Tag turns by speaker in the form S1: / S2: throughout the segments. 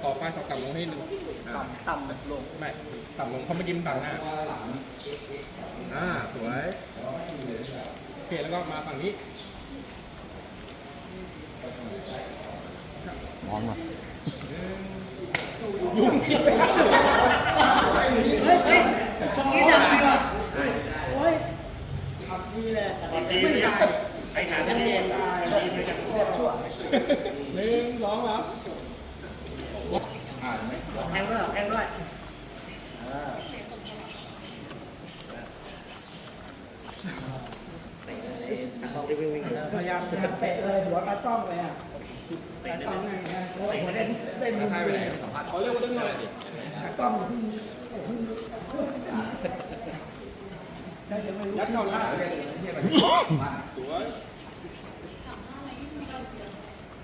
S1: ขอปลายศอกต่ำลงให้หนึ่ง
S2: ต่ำต่ำลง
S1: ไม่ต่ำลงเพราะเมื่อกี้มันต่ำหน้า
S3: อ่าสวย
S1: โอเคแล้วก็มาฝั่งนี้
S4: ร้อนว่ะ
S2: ตรงนี้ดังดีว่ะโอ้ยนี่แหละไม่ได้ไอ้หาชัดเจนชั่ว
S1: หนึ่งสองสาม
S2: แทงด้วยแทงด้วยพยายามจะเตะเลยหัวตาจ้องเลยอะตาจ้องไงนะโอ้ยหัวเล่นเล่นมือ
S1: ขอเร็วดึงหน่อย
S2: ตาจ้อง
S1: ยัดเข้าหน้าสวย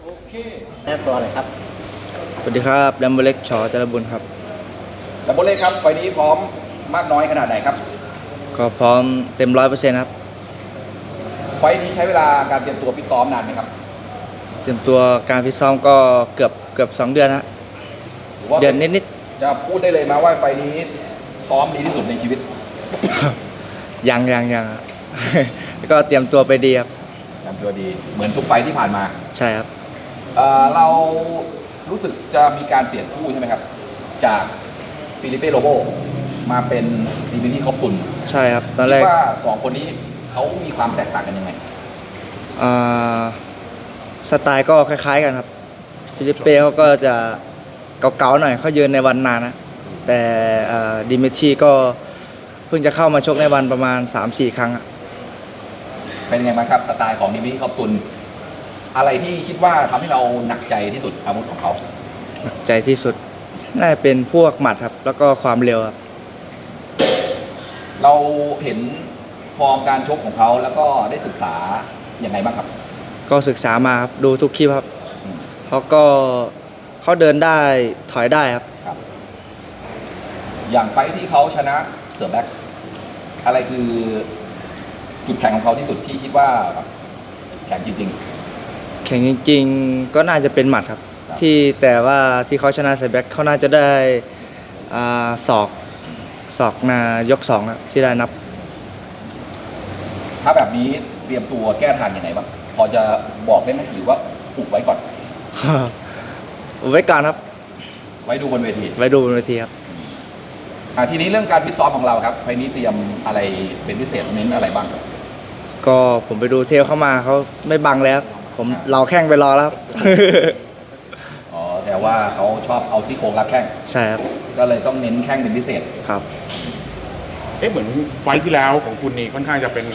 S1: โอเค
S2: แนบตัวเลยครับ
S4: ส วัสดีครับแรมโบเล็กชอจรบุญครับ
S3: แล้วโบเล่ครับไฟล์นี้พร้อมมากน้อยขนาดไหนครับ
S4: ก็พร้อมเต็มร้อยเปอร์เซ็นต์ครับ
S3: ไฟล์นี้ใช้เวลาการเตรียมตัวฟิตซ้อมนานไหมครับ
S4: เตรียมตัวการฟิตซ้อมก็เกือบเกือบสองเดือนฮะ
S3: หรือว่า
S4: เดือนนิด
S3: จะพูดได้เลยไหมาว่าไฟล์นี้ซ้อมดีที่สุดในชีวิต
S4: ๆยังยังยังอะแล้วก็เตรียมตัวไปดีครับ
S3: ทำตัวดีเหมือนทุกไฟล์ที่ผ่านมา
S4: ใช่ครับ
S3: เอ่อเรา รู้สึกจะมีการเปลี่ยนคู่ใช่ไหมครับ จากฟิลิเป้โรโบมาเป็นดิมิที่คอปตุน
S4: ใช่ครับ ตอนแร
S3: คิ
S4: ก
S3: ดว่าสองคนนี้เขามีความแตกต่างกันยังไง
S4: อ่าสไตล์ก็คล้ายๆกันครับ ฟิลิปเป้เขาก็จะเก่าๆหน่อยเขายืนในวันนานนะ แต่ดิมิทีก็เพิ่งจะเข้ามาชกในวันประมาณ 3-4 ครั้งอะ
S3: เป็นยังไงบ้างครับ สไตล์ของดิมิที่คอปตุน อะไรที่คิดว่าทำให้เราหนักใจที่สุดอาวุธของเขา
S4: หนักใจที่สุดน่าจะเป็นพวกหมัดครับ แล้วก็ความเร็วครับ
S3: เราเห็นฟอร์มการชกของเขาแล้วก็ได้ศึกษาอย่างไรบ้างครับ
S4: ก็ศึกษามาครับดูทุกคลิปครับ
S3: อืม
S4: เขาก็เขาเดินได้ถอยได้ครับ
S3: ครับอย่างไฟท์ที่เขาชนะเสือแบ็คอะไรคือจุดแข็งของเขาที่สุดที่คิดว่าแบบแข็งจริง
S4: แข่งจริงๆ ก็น่าจะเป็นหมัดครับ
S3: ครับ
S4: ที่แต่ว่าที่เขาชนะไซแบ็กเขาน่าจะได้อ่าศอกศอกนายกสองครับที่ได้นับ
S3: ๆถ้าแบบนี้เตรียมตัวแก้ทางยังไงบ้างพอจะบอกได้ไหมหรือว่าปลุกไว้ก่อน
S4: ไว้ก่อนครับ
S3: ไว้ดูบนเวที
S4: ไว้ดูบนเวทีครับ
S3: อะทีนี้เรื่องการฟิตซ้อมของเราครับไฟล์นี้เตรียมอะไรเป็นพิเศษเน้นอะไรบ้างครับ
S4: ก็ผมไปดูเทลเข้ามาเขาไม่บังแล้วครับ ผม
S3: อ่า
S4: เราแข้งไปรอแล้วครับ
S3: อ๋อแต่ว่าเขาชอบเอาซี่โครงรับแข้ง
S4: ใช่ครับ
S3: ก็เลยต้องเน้นแข้งเป็นพิเศษ
S4: ครับ
S5: เอ๊ะเหมือนไฟท์ที่แล้วของคุณนี่ค่อนข้างจะเป็น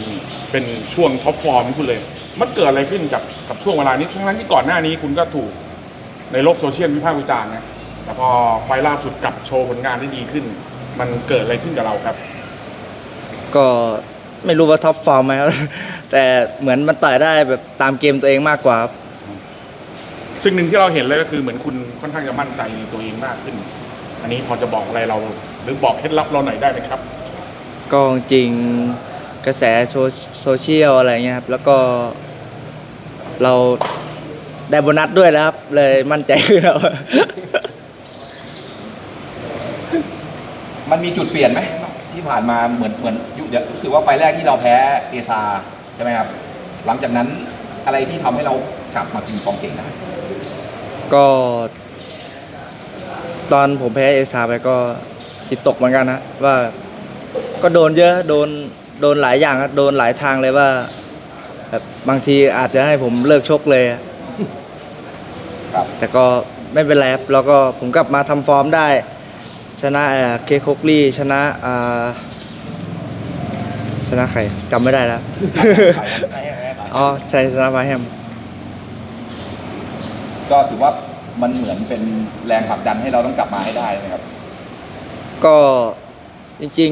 S5: เป็นช่วงท็อปฟอร์มของคุณเลย มันเกิดอะไรขึ้นกับกับช่วงเวลานี้ทั้งนั้นที่ก่อนหน้านี้คุณก็ถูกในโลกโซเชียลวิพากษ์วิจารณ์นะแต่พอไฟล์ล่าสุดกลับโชว์ผลงานได้ดีขึ้น มันเกิดอะไรขึ้นกับเราครับ
S4: ก็ไม่รู้ว่าท็อปฟอร์มไหมครับ แต่เหมือนมันต่อยได้แบบตามเกมตัวเองมากกว่าครับ
S5: ซึ่งหนึ่งที่เราเห็นเลยก็คือเหมือนคุณค่อนข้างจะมั่นใจในตัวเองมากขึ้น อันนี้พอจะบอกอะไรเรา หรือบอกเคล็ดลับเราหน่อยได้ไหมครับ
S4: ก็จริงกระแสโซโซเชียลอะไรเงี้ยครับ แล้วก็เราได้โบนัสด้วยนะครับ เลยมั่นใจขึ้นครับ
S3: มันมีจุดเปลี่ยนไหมที่ผ่านมาเหมือนเหมือนยุคเดี๋ยวรู้สึกว่าไฟล์แรกที่เราแพ้เอซาใช่ไหมครับ หลังจากนั้นอะไรที่ทำให้เรากลับมากินฟองเก่งได้
S4: ก็ ตอนผมแพ้เอซาไปก็จิตตกเหมือนกันนะว่าก็โดนเยอะโดนโดนหลายอย่างครับโดนหลายทางเลยว่าแบบบางทีอาจจะให้ผมเลิกชกเลยอะ
S3: ครับ
S4: แต่ก็ไม่เป็นไรครับแล้วก็ผมกลับมาทำฟอร์มได้ ชนะเอ่อเคโคกลี่ชนะอ่า ชนะใครจำไม่ได้แล้ว อ๋อใช่ชนะมาแฮม
S3: ก็ถือว่ามันเหมือนเป็นแรงผลักดันให้เราต้องกลับมาให้ได้นะครับ
S4: ก็จริง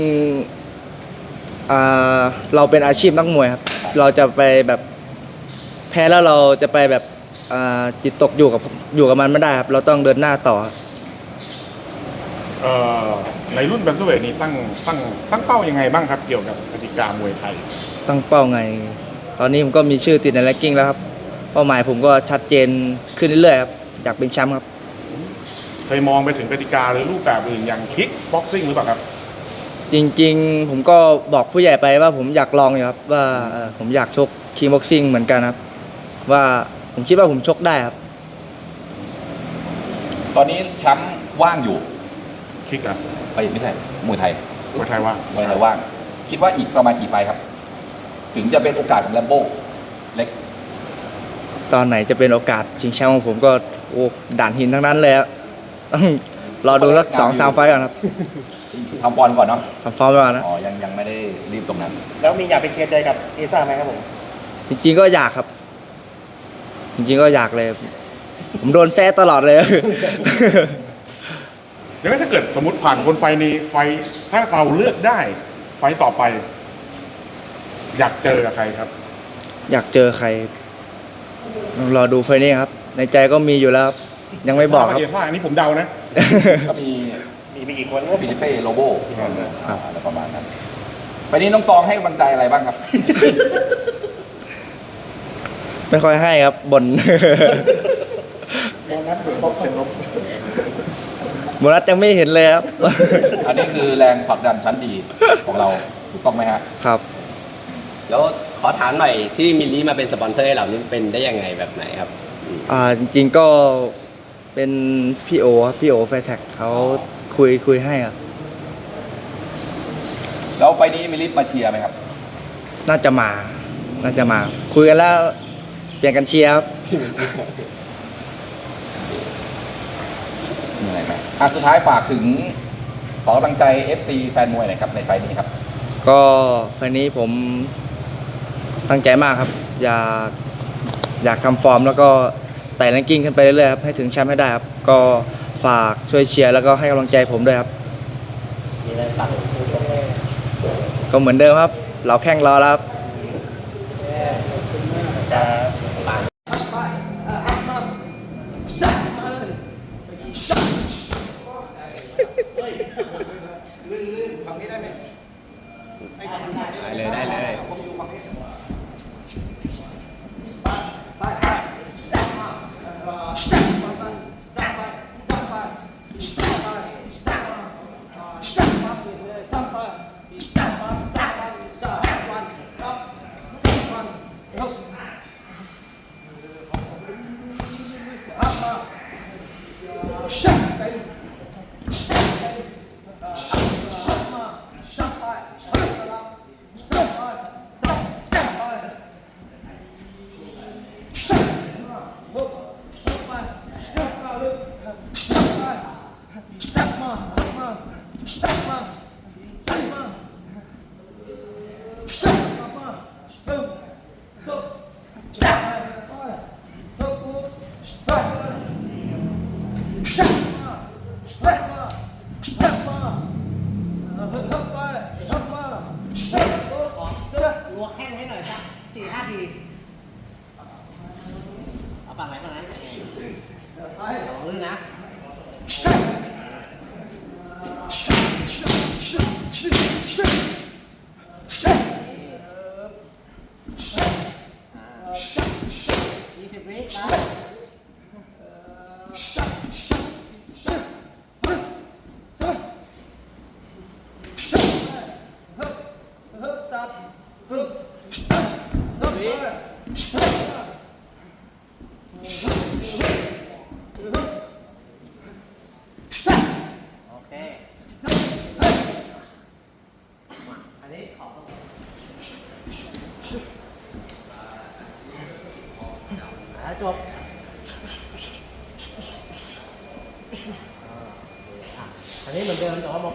S4: ๆอ่าเราเป็นอาชีพนักมวยครับ เราจะไปแบบแพ้แล้วเราจะไปแบบอ่าจิตตกอยู่กับอยู่กับมันไม่ได้ครับ เราต้องเดินหน้าต่อครับ
S5: เอ่อ ในรุ่นแบนเทเวทนี้ตั้งตั้งตั้งเป้ายังไงบ้างครับ เกี่ยวกับกติกามวยไทย
S4: ตั้งเป้าไง ตอนนี้ผมก็มีชื่อติดในแรงกิ้งแล้วครับ เป้าหมายผมก็ชัดเจนขึ้นเรื่อยๆครับ อยากเป็นแชมป์ครับ
S5: เคยมองไปถึงกติกาหรือรูปแบบอื่นอย่างคิกบ็อกซิ่งหรือเปล่าครับ
S4: จริงๆ ผมก็บอกผู้ใหญ่ไปว่าผมอยากลองอยู่ครับ ว่าเอ่อผมอยากชกคีบ็อกซิ่งเหมือนกันครับ ว่าผมคิดว่าผมชกได้ครับ
S3: ตอนนี้แชมป์ว่างอยู่
S5: คิกอะ
S3: ไปไม่ใช่มวยไทย
S5: มวยไทยว่าง
S3: มวยไทยว่าง คิดว่าอีกประมาณกี่ไฟท์ครับ ถึงจะเป็นโอกาสของแลมโบ้เล็ก
S4: ตอนไหนจะเป็นโอกาสชิงแชมป์ของผมก็โอ้ด่านหินทั้งนั้นเลยครับต้องรอดูสักสองสามไฟล์ก่อนครับ
S3: ทำฟอนก่อนเนาะ
S4: ทำฟอร์มไว้ก่อนนะ
S3: อ๋อยังยังไม่ได้รีบตรงนั้น
S2: แล้วมีอยากไปเคลียร์ใจกับเอซ่าไหมครับผม
S4: จริงๆก็อยากครับ จริงๆก็อยากเลย ผมโดนแซ่ตลอดเลย
S5: ยังไงถ้าเกิดสมมติผ่านคนไฟในไฟถ้าเราเลือกได้ ไฟต่อไป อยากเจอกับใครครับ
S4: อยากเจอใคร รอดูไฟล์นี้ครับ ในใจก็มีอยู่แล้วครับยังไม่บอกครับ
S5: เอซ่าอันนี้ผมเดานะ
S3: ก็มี
S2: มีมีกี่คน
S3: ฟิลิเป้โลโบ
S4: ครับ
S3: อะไรประมาณนั้นไปนี้น้องตองให้กำลังใจอะไรบ้างครับ
S4: ไม่ค่อยให้ครับบน
S5: โบนัสครบเสร็จครบ
S4: โบนัสยังไม่เห็นเลยครับ
S3: อันนี้คือแรงผลักดันชั้นดีของเราถูกต้องไหมฮะ
S4: ครับ
S6: แล้วขอถามหน่อยที่มิลลี่มาเป็นสปอนเซอร์ให้เรานี่เป็นได้ยังไงแบบไหนครับอืม
S4: อ่าจริงๆก็เป็นพี่โอครับพี่โอแฟร์แท็กเขาคุยคุยให้ครับ
S3: แล้วไฟล์นี้มิลิฟมาเชียร์ไหมครับ
S4: น่าจะมา น่าจะมา คุยกันแล้ว เปลี่ยนกันเชียร์ครับ
S3: มีอะไรไหมอะสุดท้ายฝากถึงขอกำลังใจ FC แฟนมวยหน่อยครับในไฟล์นี้ครับ
S4: ก็ไฟล์นี้ผมตั้งใจมากครับ อยากอยากทำฟอร์ม แล้วก็ไต่แรงกิ้งขึ้นไปเรื่อยๆครับให้ถึงแชมป์ให้ได้ครับ ก็ฝากช่วยเชียร์แล้วก็ให้กำลังใจผมด้วยครับ
S2: มีอะไรฝากถึงผู้ชมไหม
S4: ก็เหมือนเดิมครับ เราแข่งรอแล้วครับ
S2: ลื่นลื่นฟังนี้ได้ไหม
S6: ได้เลยได้เลย
S2: รัวแข้งให้หน่อยสักสี่ห้าที เอา ฝั่งไหนฝั่งไหนสองลื่นนะ ยี่สิบวินะโอ เคมาอันนี้ขออ่าจบอ่าอันนี้เหมือนเดิมแต่ว่ามอง